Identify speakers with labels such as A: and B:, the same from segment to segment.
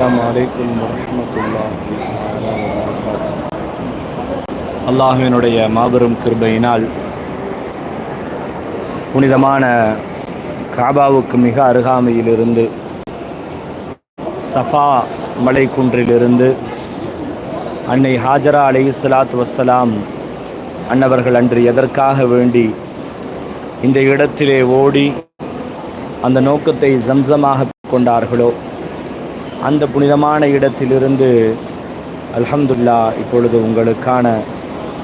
A: அலைக்கும் அல்லாஹுவினுடைய மாபெரும் கிருபையினால் புனிதமான காபாவுக்கு மிக அருகாமையிலிருந்து சஃபா மலைக்குன்றிலிருந்து அன்னை ஹாஜரா அலை சலாத் வசலாம் அன்னவர்கள் அன்று எதற்காக வேண்டி இந்த இடத்திலே ஓடி அந்த நோக்கத்தை சம்சமாக கொண்டார்களோ அந்த புனிதமான இடத்திலிருந்து அல்ஹம்துல்லா இப்பொழுது உங்களுக்கான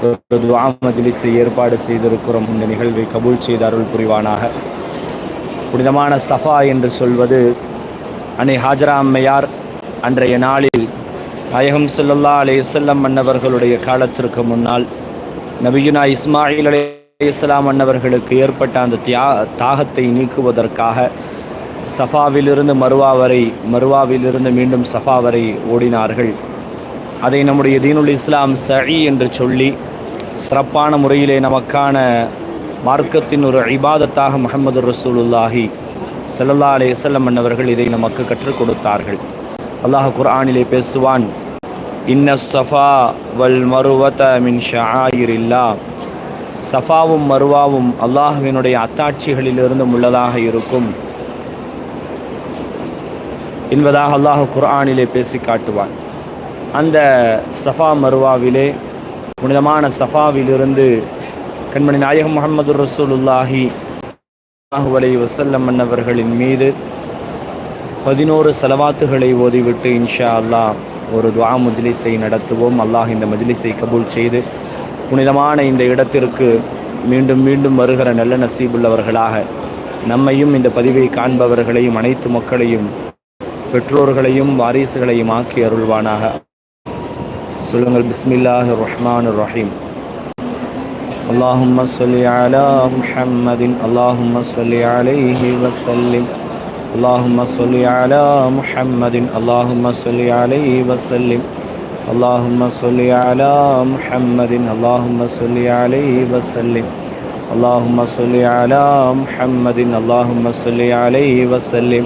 A: ஒரு துவா மஜ்லிஸை ஏற்பாடு செய்திருக்கிறோம். இந்த நிகழ்வை கபூல் செய்த அருள் புரிவானாக. புனிதமான சஃபா என்று சொல்வது அன்னை ஹாஜரா அம்மையார் அன்றைய நாளில் நாயகம் ஸல்லல்லா அலைஹிஸ்ஸல்லம் மன்னவர்களுடைய காலத்திற்கு முன்னால் நபியுனா இஸ்மாயில் அலைஹிஸ்ஸலாம் மன்னவர்களுக்கு ஏற்பட்ட அந்த தியா தாகத்தை நீக்குவதற்காக சஃபாவிலிருந்து மருவா வரை மருவாவிலிருந்து மீண்டும் சஃபா வரை ஓடினார்கள். அதை நம்முடைய தீனுல் இஸ்லாம் சஹி என்று சொல்லி சிறப்பான முறையிலே நமக்கான மார்க்கத்தின் ஒரு ஐபாதத்தாக முகமது ரசூலுல்லாஹி ஸல்லல்லாஹு அலே வஸல்லம் அன்னவர்கள் இதை நமக்கு கற்றுக் கொடுத்தார்கள். அல்லாஹ் குர்ஆனிலே பேசுவான் இன்ன சஃபா வல் மருவத மின் ஷாயிரில்லா சஃபாவும் மருவாவும் அல்லாஹுவினுடைய அத்தாட்சிகளிலிருந்தும் உள்ளதாக இருக்கும். என்பதாக அல்லாஹ் குர்ஆனிலே பேசி காட்டுவான். அந்த சஃபா மருவாவிலே புனிதமான சஃபாவிலிருந்து கண்மணி நாயகம் முகமது ரசூலுல்லாஹி அலை வசல்லம் மன்னவர்களின் மீது பதினோரு செலவாத்துகளை ஓதிவிட்டு இன்ஷா அல்லாஹ் ஒரு துவா மஜ்லிஸை நடத்துவோம். அல்லாஹ் இந்த மஜ்லிஸை கபூல் செய்து புனிதமான இந்த இடத்திற்கு மீண்டும் மீண்டும் வருகிற நல்ல நசீபுள்ளவர்களாக நம்மையும் இந்த பதிவை காண்பவர்களையும் அனைத்து மக்களையும் பெற்றோர்களையும் வாரிசுகளையும் ஆக்கி அருள்வானாக சொல்லுங்கள் பிஸ்மில்லாஹ் ரஹ்மான் ரஹீம் اللهم صل على محمد اللهم صل عليه وسلم اللهم صل على محمد اللهم صل عليه وسلم اللهم صل على محمد اللهم صل عليه وسلم اللهم صل على محمد اللهم صل عليه وسلم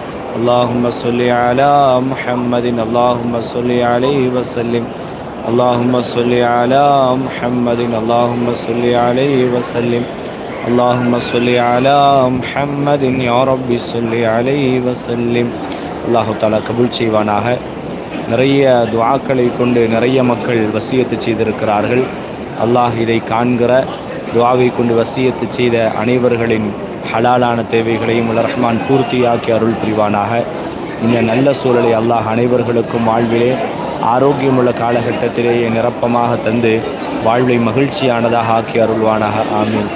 A: اللهم صل على محمد اللهم صل عليه وسلم اللهم صل على محمد اللهم صل عليه وسلم اللهم صل على محمد يا رب صل عليه وسلم அல்லாஹு தாலா கபுல் செய்வானாக நிறைய துவாக்களை கொண்டு நிறைய மக்கள் வசியத்து செய்திருக்கிறார்கள் அல்லாஹ் இதை காண்கிற துவாவை கொண்டு வசியத்து செய்த அனைவர்களின் ஹலாலான தேவைகளையும் உள்ள ரஹ்மான் பூர்த்தியாக்கி அருள் புரிவானாக இந்த நல்ல சூழலை அல்லாஹ் அனைவர்களுக்கும் வாழ்விலே ஆரோக்கியமுள்ள காலகட்டத்திலேயே நிரப்பமாக தந்து வாழ்வை மகிழ்ச்சியானதாக ஆக்கி அருள்வானாக ஆமீன்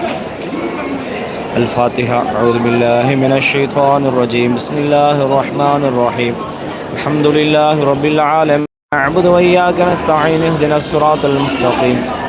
A: الفاتحة أعوذ بالله من الشيطان الرجيم بسم الله الرحمن الرحيم الحمد لله رب العالمين نعبد وإياك نستعين اهدنا الصراط المستقيم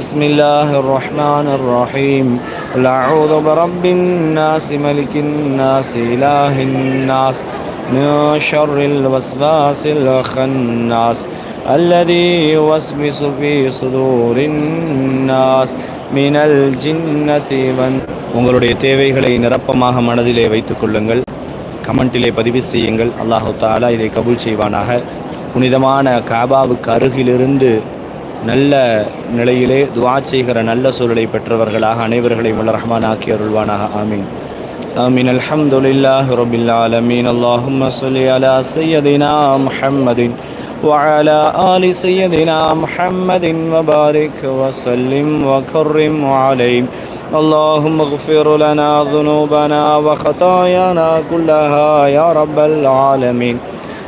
A: بسم الله الرحمن الرحيم قل أعوذ برب الناس ملك الناس إله الناس من شر الوسواس الخناس الذي يوسوس في صدور الناس من الجنة والناس உங்களுடைய தேவைகளை நிரப்பமாக மனதிலே வைத்துக் கொள்ளுங்கள் கமெண்டிலே பதிவு செய்யுங்கள் அல்லாஹு தாலா இதை கபூல் செய்வானாக புனிதமான காபாவுக்கு அருகிலிருந்து நல்ல நிலையிலே துவா செய்கிற நல்ல சூழலை பெற்றவர்களாக அனைவர்களையும் வல்ல ரஹ்மான் ஆக்கி அருள்வானாக ஆமீன் آمين الحمد لله رب العالمين اللهم صل على سيدنا محمد وعلى آل سيدنا محمد وبارك وسلم وكرم عليه اللهم اغفر لنا ذنوبنا وخطايانا كلها يا رب العالمين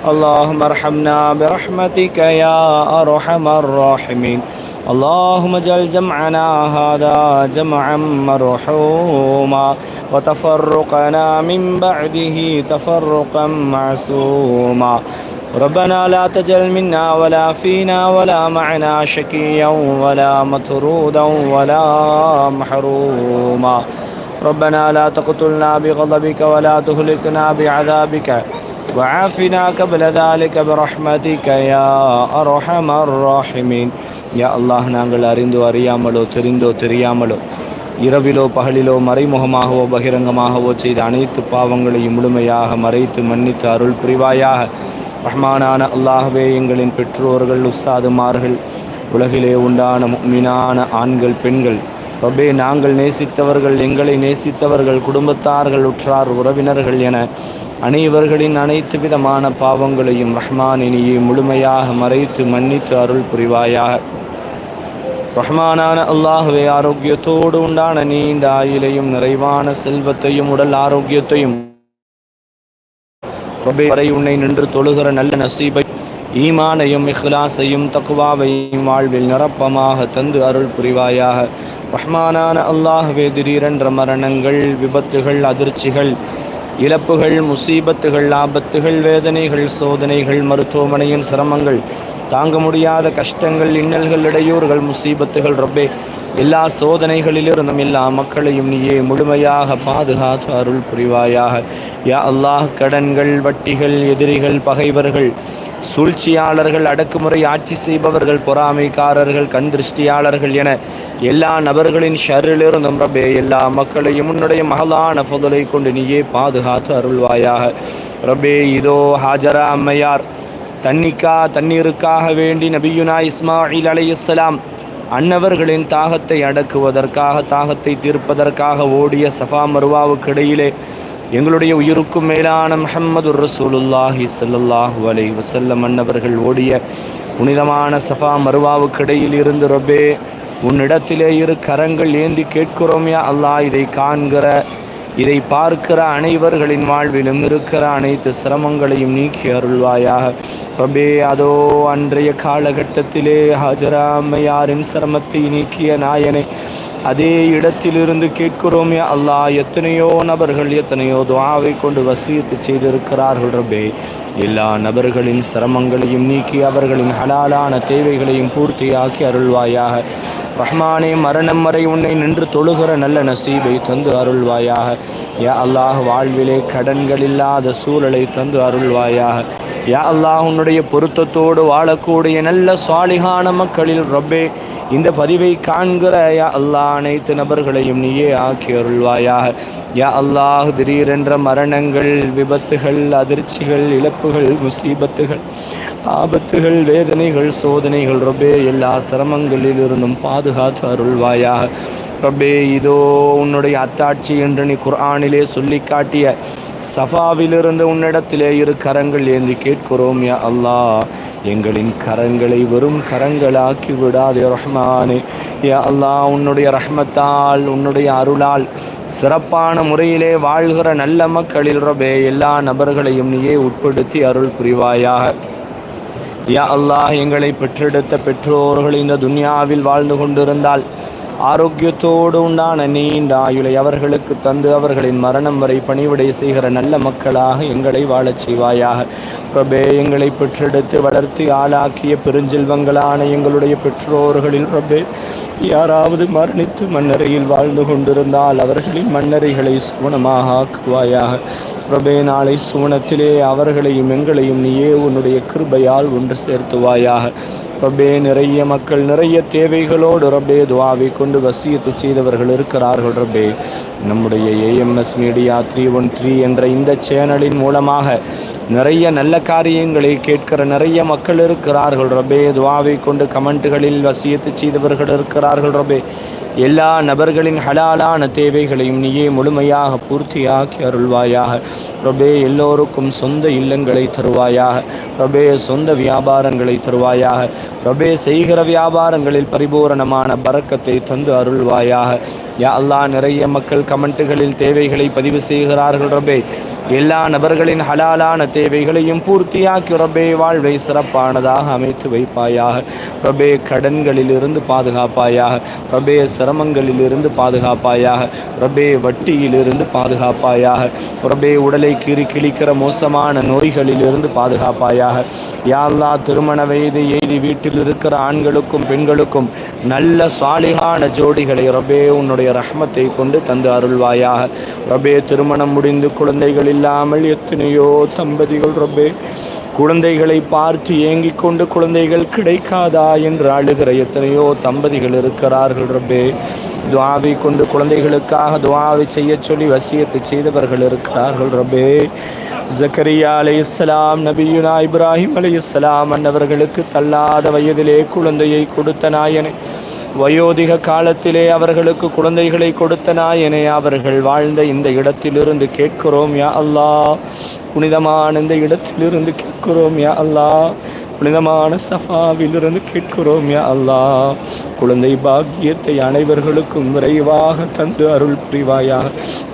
A: اللهم ارحمنا برحمتك يا أرحم الراحمين. اللهم اجعل جمعنا هذا جمعا مرحوما وتفرقنا من بعده تفرقا معصوما. ربنا لا تجل منا ولا فينا ولا معنا شكيا ولا مطرودا ولا محروما. ربنا لا تقتلنا بغضبك ولا تهلكنا بعذابك. وعافنا قبل ذلك برحمتك يا أرحم الراحمين யா அல்லாஹ் நாங்கள் அறிந்தோ அறியாமலோ தெரிந்தோ தெரியாமலோ இரவிலோ பகலிலோ மறைமுகமாகவோ பகிரங்கமாகவோ செய்த அனைத்து பாவங்களையும் முழுமையாக மறைத்து மன்னித்து அருள் புரிவாயாக ரஹ்மானான அல்லாஹ்வே எங்களின் பெற்றோர்கள் உஸ்தாதுமார்கள் உலகிலே உண்டான மீனான ஆண்கள் பெண்கள் ரப்பே நாங்கள் நேசித்தவர்கள் எங்களை நேசித்தவர்கள் குடும்பத்தார்கள் உற்றார் உறவினர்கள் என அனைவர்களின் அனைத்து விதமான பாவங்களையும் ரஹ்மானினியை முழுமையாக மறைத்து மன்னித்து அருள் புரிவாயாக. ரஹ்மானான அல்லாஹுவே ஆரோக்கியத்தோடு உண்டான நீண்ட ஆயிலையும் நிறைவான செல்வத்தையும் உடல் ஆரோக்கியத்தையும் வரை உன்னை நின்று தொழுகிற நல்ல நசீபை ஈமானையும் இஹ்லாஸையும் தக்குவாவையும் வாழ்வில் நிரப்பமாக தந்து அருள் புரிவாயாக. ரஹ்மானான அல்லாஹுவே திடீரென்ற மரணங்கள் விபத்துகள் அதிர்ச்சிகள் இழப்புகள் முசீபத்துகள் ஆபத்துகள் வேதனைகள் சோதனைகள் மருத்துவமனையின் சிரமங்கள் தாங்க முடியாத கஷ்டங்கள் இன்னல்கள் இடையூறுகள் முசீபத்துகள் ரொம்பே எல்லா சோதனைகளிலிருந்தும் எல்லா மக்களையும் நீயே முழுமையாக பாதுகாத்து அருள் புரிவாயாக. யா அல்லாஹ் கடன்கள் வட்டிகள் எதிரிகள் பகைவர்கள் சூழ்ச்சியாளர்கள் அடக்குமுறை ஆட்சி செய்பவர்கள் பொறாமைக்காரர்கள் கண் திருஷ்டியாளர்கள் என எல்லா நபர்களின் ஷரிலிருந்தும் ரபே எல்லா மக்களையும் உன்னுடைய மகளான புதலை கொண்டு நீயே பாதுகாத்து அருள்வாயாக. ரபே இதோ ஹாஜரா அம்மையார் தண்ணிக்கா தண்ணீருக்காக வேண்டி நபியுனா இஸ்மாயில் அலையுஸ்ஸலாம் அன்னவர்களின் தாகத்தை அடக்குவதற்காக தாகத்தை தீர்ப்பதற்காக ஓடிய சஃபா மருவாவுக்கு இடையிலே எங்களுடைய உயிருக்கும் மேலான முஹம்மது ரசூலுல்லாஹி சல்லாஹூ அலை வசல்லம் அன்னவர்கள் ஓடிய புனிதமான சஃபா மருவாவுக்கு இடையில் இருந்து ரொபே உன்னிடத்திலே இரு கரங்கள் ஏந்தி கேட்கிறோம் யா அல்லாஹ். இதை காண்கிற இதை பார்க்கிற அனைவர்களின் வாழ்விலும் இருக்கிற அனைத்து சிரமங்களையும் நீக்கி அருள்வாயாக. ரபே அதோ அன்றைய காலகட்டத்திலே ஹாஜரா சிரமத்தை நீக்கிய நாயனை அதே இடத்திலிருந்து கேட்கிறோமே யா அல்லாஹ் எத்தனையோ நபர்கள் எத்தனையோ துவாவை கொண்டு வசியத்து செய்திருக்கிறார்கள் ரபே எல்லா நபர்களின் சிரமங்களையும் நீக்கி அவர்களின் ஹலாலான தேவைகளையும் பூர்த்தியாக்கி அருள்வாயாக. ரஹ்மானே மரணம் வரை உன்னை நின்று தொழுகிற நல்ல நசீபை தந்து அருள்வாயாக. யா அல்லாஹ் வாழ்விலே கடன்கள் இல்லாத சூழலை தந்து அருள்வாயாக. யா அல்லாஹ் உன்னுடைய பொருத்தத்தோடு வாழக்கூடிய நல்ல சுவாலிகான மக்களில் ரப்பே இந்த பதிவை காண்கிற யா அல்லாஹ் அனைத்து நபர்களையும் நீயே ஆக்கி அருள்வாயாக. யா அல்லாஹ் திடீரென்ற மரணங்கள் விபத்துகள் அதிர்ச்சிகள் இழப்புகள் முசீபத்துகள் ஆபத்துகள் வேதனைகள் சோதனைகள் ரொபே எல்லா சிரமங்களிலிருந்தும் பாதுகாத்து அருள்வாயாக. ரப்பே இதோ உன்னுடைய அத்தாட்சி என்று நீ குர்ஆனிலே சொல்லி காட்டிய சஃபாவிலிருந்து உன்னிடத்திலே இரு கரங்கள் ஏந்தி கேட்கிறோம் யா அல்லாஹ். எங்களின் கரங்களை வெறும் கரங்களாக்கி விடாதே ரஹ்மானே. யா அல்லாஹ் உன்னுடைய ரஹ்மத்தால் உன்னுடைய அருளால் சிறப்பான முறையிலே வாழ்கிற நல்ல மக்களில் ரபே எல்லா நபர்களையும் நீயே உட்படுத்தி அருள் புரிவாயாக. யா அல்லாஹ் எங்களை பெற்றெடுத்த பெற்றோர்கள் இந்த துன்யாவில் வாழ்ந்து கொண்டிருந்தால் ஆரோக்கியத்தோடு உண்டான நீண்ட ஆயுளை அவர்களுக்கு தந்து அவர்களின் மரணம் வரை பணிவிடை செய்கிற நல்ல மக்களாக எங்களை வாழச் செய்வாயாக. பிரபே எங்களை பெற்றெடுத்து வளர்த்து ஆளாக்கிய பெருஞ்செல்வங்களான எங்களுடைய பெற்றோர்களில் பிரபே யாராவது மரணித்து மன்னரையில் வாழ்ந்து கொண்டிருந்தால் அவர்களின் மன்னரைகளை சுவனமாக ஆக்குவாயாக. பிரபே நாளை சுவனத்திலே அவர்களையும் எங்களையும் நீயே உன்னுடைய கிருபையால் ஒன்று சேர்த்துவாயாக. ரபே நிறைய மக்கள் நிறைய தேவைகளோடு ரபே துவாவை கொண்டு வசியத்து செய்தவர்கள் இருக்கிறார்கள் ரபே நம்முடைய AMS media three one three என்ற இந்த சேனலின் மூலமாக நிறைய நல்ல காரியங்களை கேட்கிற நிறைய மக்கள் இருக்கிறார்கள் ரபே துவாவை கொண்டு கமெண்ட்டுகளில் வசியத்து செய்தவர்கள் இருக்கிறார்கள் ரபே எல்லா நபர்களின் ஹலாலான தேவைகளையும் நீயே முழுமையாக பூர்த்தியாக்கி அருள்வாயாக. ரொபே எல்லோருக்கும் சொந்த இல்லங்களை தருவாயாக. ரொபே சொந்த வியாபாரங்களை தருவாயாக. ரொபே செய்கிற வியாபாரங்களில் பரிபூரணமான பறக்கத்தை தந்து அருள்வாயாக. யா அல்லா நிறைய மக்கள் கமெண்ட்டுகளில் தேவைகளை பதிவு செய்கிறார்கள் ரொபே எல்லா நபர்களின் ஹலாலான தேவைகளையும் பூர்த்தியாக்கி ரபே வாழ்வை சிறப்பானதாக அமைத்து வைப்பாயாக. ரபே கடன்களிலிருந்து பாதுகாப்பாயாக. ரபே சிரமங்களிலிருந்து பாதுகாப்பாயாக. ரபே வட்டியிலிருந்து பாதுகாப்பாயாக. ரபே உடலை கீறி கிழிக்கிற மோசமான நோய்களிலிருந்து பாதுகாப்பாயாக. யாழ்லா திருமண வயது எய்தி வீட்டில் இருக்கிற ஆண்களுக்கும் பெண்களுக்கும் நல்ல சாலிகான ஜோடிகளை ரபே உன்னுடைய ரஹ்மத்தை கொண்டு தந்து அருள்வாயாக. ரபே திருமணம் முடிந்து குழந்தைகளில் இல்லாமல் எத்தனையோ தம்பதிகள் ரொம்பே குழந்தைகளை பார்த்து ஏங்கிக் கொண்டு குழந்தைகள் கிடைக்காதா என்று அழுகிற எத்தனையோ தம்பதிகள் இருக்கிறார்கள் ரொம்பே துவாவை கொண்டு குழந்தைகளுக்காக துவாவை செய்ய சொல்லி வசியத்தை செய்தவர்கள் இருக்கிறார்கள் ரபே ஜக்கரியா அலை இஸ்லாம் நபியுனா இப்ராஹிம் அலை இஸ்லாம் அன்னவர்களுக்கு தள்ளாத வயதிலே குழந்தையை கொடுத்த நாயனை. வயோதிக காலத்திலே அவர்களுக்கு குழந்தைகளை கொடுத்த நாயனே அவர்கள் வாழ்ந்த இந்த இடத்திலிருந்து கேட்கிறோம் யா அல்லாஹ். புனிதமான இந்த இடத்திலிருந்து கேட்கிறோம் யா அல்லாஹ். புனிதமான சஃபாவிலிருந்து கேட்கிறோம் யா அல்லாஹ். குழந்தை பாக்கியத்தை அனைவர்களுக்கும் விரைவாக தந்து அருள் புரிவாயாக.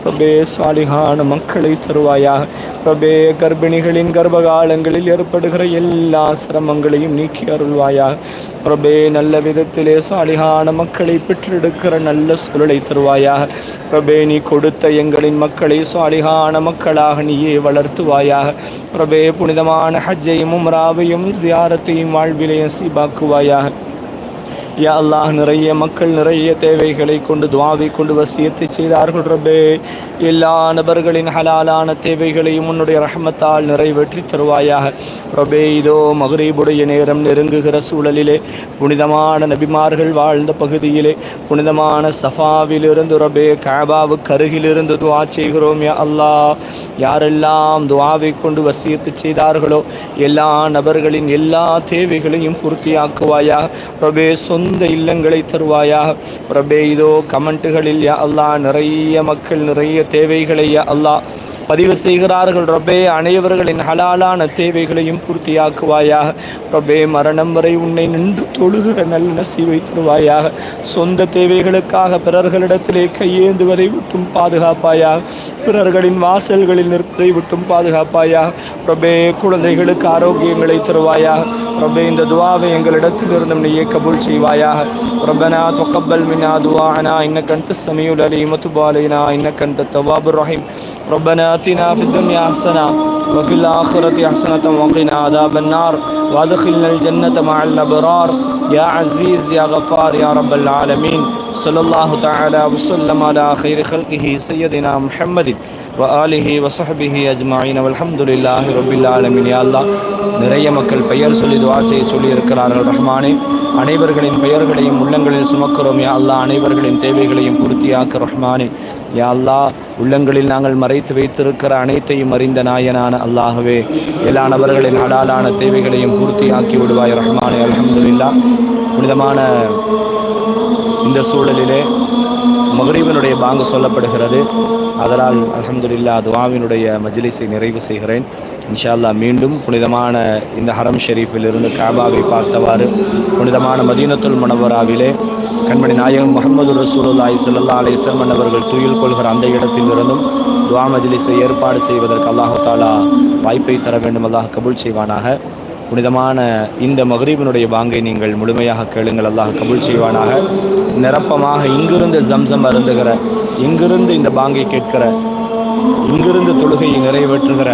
A: பிரபே சாலிகான மக்களை தருவாயாக. பிரபே கர்ப்பிணிகளின் கர்ப்பகாலங்களில் ஏற்படுகிற எல்லா சிரமங்களையும் நீக்கி அருள்வாயாக. பிரபே நல்ல விதத்திலே சாலிகான மக்களை பெற்றெடுக்கிற நல்ல சூழலை தருவாயாக. பிரபே நீ கொடுத்த எங்களின் மக்களை சாலிகான மக்களாக நீயே வளர்த்துவாயாக. பிரபே புனிதமான ஹஜ்ஜையும் உம்ராவையும் ज्यारती माल बिले யா அல்லாஹ் நிறைய மக்கள் நிறைய தேவைகளை கொண்டு துவாவை கொண்டு வசியத்தை செய்தார்கள் ரபே எல்லா நபர்களின் ஹலாலான தேவைகளையும் உன்னுடைய ரஹமத்தால் நிறைவேற்றி தருவாயாக. ரபே இதோ மகரீபுடைய நேரம் நெருங்குகிற சூழலிலே புனிதமான நபிமார்கள் வாழ்ந்த பகுதியிலே புனிதமான சஃபாவிலிருந்து ரபே காபாவுக்கு அருகிலிருந்து துவா செய்கிறோம் யா அல்லாஹ். யாரெல்லாம் துவாவை கொண்டு வசியத்து செய்தார்களோ எல்லா நபர்களின் எல்லா தேவைகளையும் பூர்த்தியாக்குவாயாக. ரபே சொந்த இல்லங்களை தருவாயாக. பிரபே இதோ கமெண்ட்டுகளில் யா அல்லாஹ் நிறைய மக்கள் நிறைய தேவைகளை யா அல்லாஹ் பதிவு செய்கிறார்கள் ரபே அனைவர்களின் ஹலாலான தேவைகளையும் பூர்த்தியாக்குவாயாக ரபே மரணம் வரை உன்னை நின்று தொழுகிற நல்ல நசீவை தருவாயாக சொந்த தேவைகளுக்காக பிறர்களிடத்திலே கையேந்துவதை விட்டும் பாதுகாப்பாயாக பிறர்களின் வாசல்களில் நிற்பதை விட்டும் பாதுகாப்பாயாக ரபே குழந்தைகளுக்கு ஆரோக்கியங்களை தருவாயாக ரபே இந்த துவாவை எங்களிடத்திலிருந்தும் நீயே கபூல் செய்வாயாக ربنا تقبل منا دعاءنا انك انت السميع العليم وتب علينا انك انت التواب الرحيم ربنا اتنا في الدنيا حسنه وفي الاخره حسنه وقنا عذاب النار وادخلنا الجنه مع الابرار يا عزيز يا غفار يا رب العالمين صلى الله تعالى وسلم على خير خلقه سيدنا محمد وآله وصحبه أجمعين والحمد لله رب العالمين يا الله நிறைய மக்கள் பெயர் சொல்லி துவா செய்ய சொல்லி இருக்கிறார்கள் ரஹ்மானே அனைவர்களின் பெயர்களையும் உள்ளங்களில் சுமக்கிறோம் யா அல்லாஹ் அனைவர்களின் தேவைகளையும் பூர்த்தியாக்க ரஹ்மானே யா அல்லாஹ் உள்ளங்களில் நாங்கள் மறைத்து வைத்திருக்கிற அனைத்தையும் அறிந்த நாயனான அல்லாகவே எல்லா நபர்களின் ஹலாலான தேவைகளையும் பூர்த்தியாக்கி விடுவாய் ரஹ்மானே. அலமதுல்லா புனிதமான இந்த சூழலிலே மகரீபனுடைய பாங்கு சொல்லப்படுகிறது. அதனால் அலமதுல்லா துவாவினுடைய மஜ்லிஸை நிறைவு செய்கிறேன். இன்ஷால்லா மீண்டும் புனிதமான இந்த ஹரம் ஷெரீஃபில் இருந்து காபாவை பார்த்தவாறு புனிதமான மதீனத்துல் மனவராவிலே கண்மணி நாயகம் முகமது ரசூலுல்லாஹி சல்லா அலைஹி வஸல்லம் அவர்கள் துயில் கொள்கிற அந்த இடத்தில் இருந்தும் துவா மஜ்லிஸை ஏற்பாடு செய்வதற்கு அல்லாஹு தாலா வாய்ப்பை தர வேண்டும். அல்லாஹ் கபூல் செய்வானாக. புனிதமான இந்த மகரீபினுடைய பாங்கை நீங்கள் முழுமையாக கேளுங்கள். அல்லாஹ் கபுல் செய்வானாக. நிரப்பமாக இங்கிருந்து ஜம்சம் அருந்துகிற இங்கிருந்து இந்த பாங்கை கேட்கிற இங்கிருந்து தொழுகையை நிறைவேற்றுகிற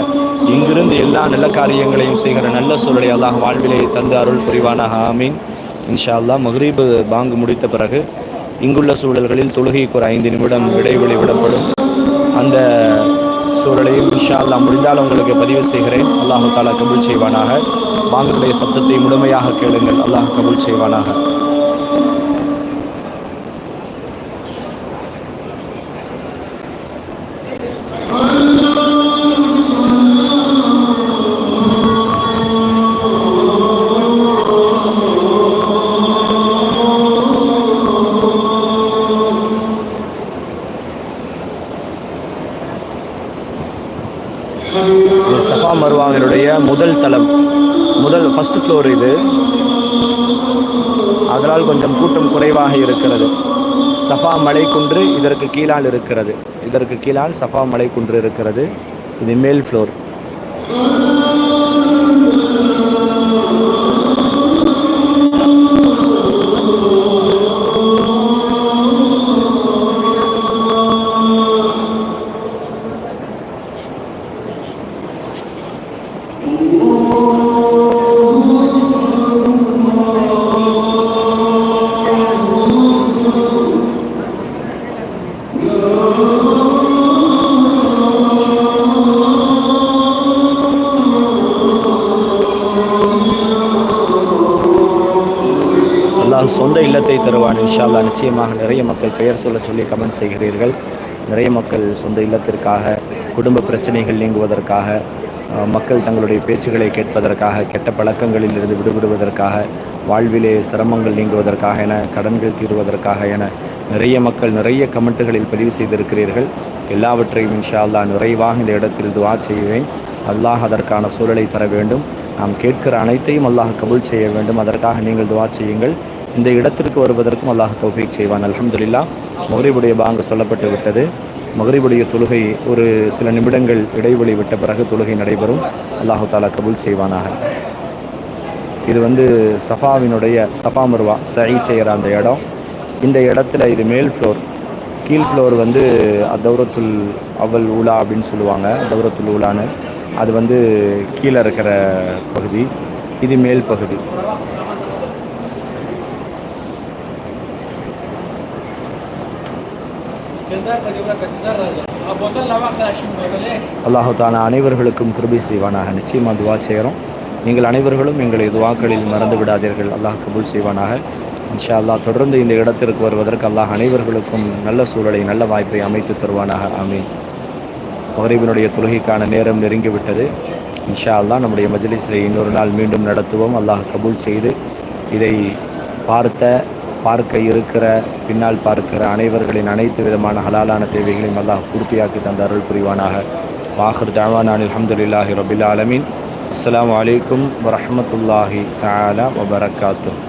A: இங்கிருந்து எல்லா நல்ல காரியங்களையும் செய்கிற நல்ல சூழலை அல்லாஹ் வாழ்விலே தந்து அருள் புரிவானாக. ஆமீன். இன்ஷா அல்லாஹ் மஹரீபு பாங்கு முடித்த பிறகு இங்குள்ள சூழல்களில் தொழுகைக்கு ஒரு ஐந்து நிமிடம் இடைவெளி விடப்படும். அந்த சூழலையும் இன்ஷா அல்லாஹ் முடிந்தால் உங்களுக்கு பதிவு செய்கிறேன். அல்லாஹு தாலா கபூல் செய்வானாக. வாங்கக்கூடிய சப்தத்தை முழுமையாக கேளுங்கள். அல்லாஹ் கபுல் செய்வானாக. சஃபா மருவாவினுடைய முதல் தளம். முதல் ஃபர்ஸ்ட் ஃப்ளோர் இது. அதனால் கொஞ்சம் கூட்டம் குறைவாக இருக்கிறது. சஃபா மலைக்குன்று இதற்கு கீழால் இருக்கிறது. இதற்கு கீழால் சஃபா மலைக்குன்று இருக்கிறது. இது மேல் ஃப்ளோர் இன்ஷால்லா நிச்சயமாக நிறைய மக்கள் பெயர் சொல்ல சொல்லி கமெண்ட் செய்கிறீர்கள். நிறைய மக்கள் சொந்த இல்லத்திற்காக குடும்ப பிரச்சனைகள் நீங்குவதற்காக மக்கள் தங்களுடைய பேச்சுகளை கேட்பதற்காக கெட்ட பழக்கங்களில் இருந்து விடுபடுவதற்காக வாழ்விலே சிரமங்கள் நீங்குவதற்காக என கடன்கள் தீர்வதற்காக என நிறைய மக்கள் நிறைய கமெண்ட்டுகளில் பதிவு செய்திருக்கிறீர்கள். எல்லாவற்றையும் இன்ஷா அல்லாஹ் நிறைவாக இந்த இடத்தில் துவா செய்வேன். அல்லாஹ் அதற்கான சூழலை தர வேண்டும். நாம் கேட்கிற அனைத்தையும் அல்லாஹ் கபுல் செய்ய வேண்டும். அதற்காக நீங்கள் துவா செய்யுங்கள். இந்த இடத்திற்கு வருவதற்கும் அல்லாஹ் தௌஃபீக் செய்வான். அலமதுல்லா மகரிபுடைய பாங்கு சொல்லப்பட்டு விட்டது. மகரிபுடைய தொழுகை ஒரு சில நிமிடங்கள் இடைவெளி விட்ட பிறகு தொழுகை நடைபெறும். அல்லாஹு தாலா கபூல் செய்வானாக. இது வந்து சஃபாவினுடைய சஃபா மருவா சை செய்கிற அந்த இடம். இந்த இடத்துல இது மேல் ஃப்ளோர் கீழ் ஃப்ளோர் வந்து தௌரத்துல் அவல் உலா அப்படின்னு சொல்லுவாங்க. தௌரத்துல் உலான்னு அது வந்து கீழே இருக்கிற பகுதி. இது மேல் பகுதி. அல்லாஹு தான அனைவர்களுக்கும் கிருபி செய்வானாக. நிச்சயமாக துவா செய்கிறோம். நீங்கள் அனைவர்களும் எங்களை துவாக்களில் மறந்து விடாதீர்கள். அல்லாஹ் கபூல் செய்வானாக. இன்ஷா அல்லாஹ் தொடர்ந்து இந்த இடத்திற்கு வருவதற்கு அல்லாஹ் அனைவர்களுக்கும் நல்ல சூழலை நல்ல வாய்ப்பை அமைத்து தருவானாக. ஆமீன். மகரிபினுடைய தொழுகைக்கான நேரம் நெருங்கிவிட்டது. இன்ஷா அல்லாஹ் நம்முடைய மஜ்லிஸை இன்னொரு நாள் மீண்டும் நடத்துவோம். அல்லாஹ் கபூல் செய்து இதை பார்த்த பார்க்க இருக்கிற பின்னால் பார்க்கிற அனைவர்களின் அனைத்து விதமான ஹலாலான தேவைகளையும் அல்லாஹ் பூர்த்தியாக்கி தந்த அருள் புரிவானாக. வாஹர் தாவானான் அலமதுல்லாஹி ரபில் ஆலமீன். அஸ்லாம் அலைக்கும் வரமத்துல்லாஹி தாலா வபரகாத்துஹ்.